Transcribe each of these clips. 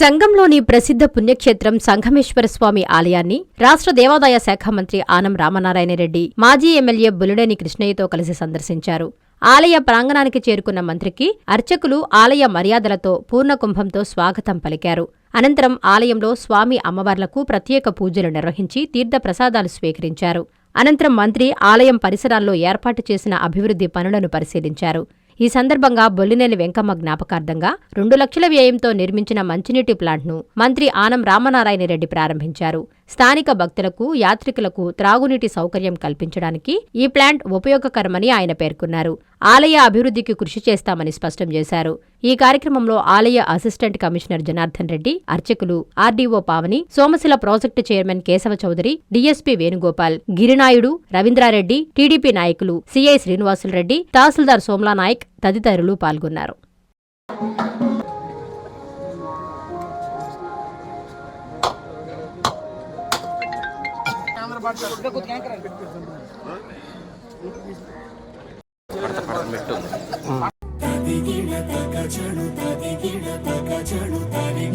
సంఘంలోని ప్రసిద్ధ పుణ్యక్షేత్రం సంఘమేశ్వర స్వామి ఆలయాన్ని రాష్ట్ర దేవాదాయ శాఖ మంత్రి ఆనం రామనారాయణ రెడ్డి మాజీ ఎమ్మెల్యే బులుడేని కృష్ణయ్యతో కలిసి సందర్శించారు. ఆలయ ప్రాంగణానికి చేరుకున్న మంత్రికి అర్చకులు ఆలయ మర్యాదలతో పూర్ణకుంభంతో స్వాగతం పలికారు. అనంతరం ఆలయంలో స్వామి అమ్మవార్లకు ప్రత్యేక పూజలు నిర్వహించి తీర్థప్రసాదాలు స్వీకరించారు. అనంతరం మంత్రి ఆలయం పరిసరాల్లో ఏర్పాటు చేసిన అభివృద్ధి పనులను పరిశీలించారు. ఈ సందర్భంగా బొల్లినేని వెంకమ్మ జ్ఞాపకార్థంగా రెండు లక్షల వ్యయంతో నిర్మించిన మంచినీటి ప్లాంట్ను మంత్రి ఆనం రామనారాయణ రెడ్డి ప్రారంభించారు. స్థానిక భక్తులకు యాత్రికులకు త్రాగునీటి సౌకర్యం కల్పించడానికి ఈ ప్లాంట్ ఉపయోగకరమని ఆయన పేర్కొన్నారు. ఆలయ అభివృద్ధికి కృషి చేస్తామని స్పష్టం చేశారు. ఈ కార్యక్రమంలో ఆలయ అసిస్టెంట్ కమిషనర్ జనార్దన్ రెడ్డి అర్చకులు RDO Pavani Somasila project chairman Keshava Chowdary DSP Venugopal Giri Naidu Ravindra Reddy TDP నాయకులు సిఐ శ్రీనివాసులరెడ్డి తహసీల్దార్ సోమ్లా నాయక్ తదితరులు పాల్గొన్నారు.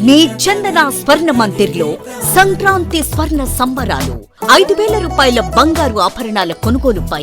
మీ చందన స్వర్ణ మందిర్లో సంక్రాంతి స్వర్ణ సంబరాలు. ఐదు వేల రూపాయల బంగారు ఆభరణాల కొనుగోలుపై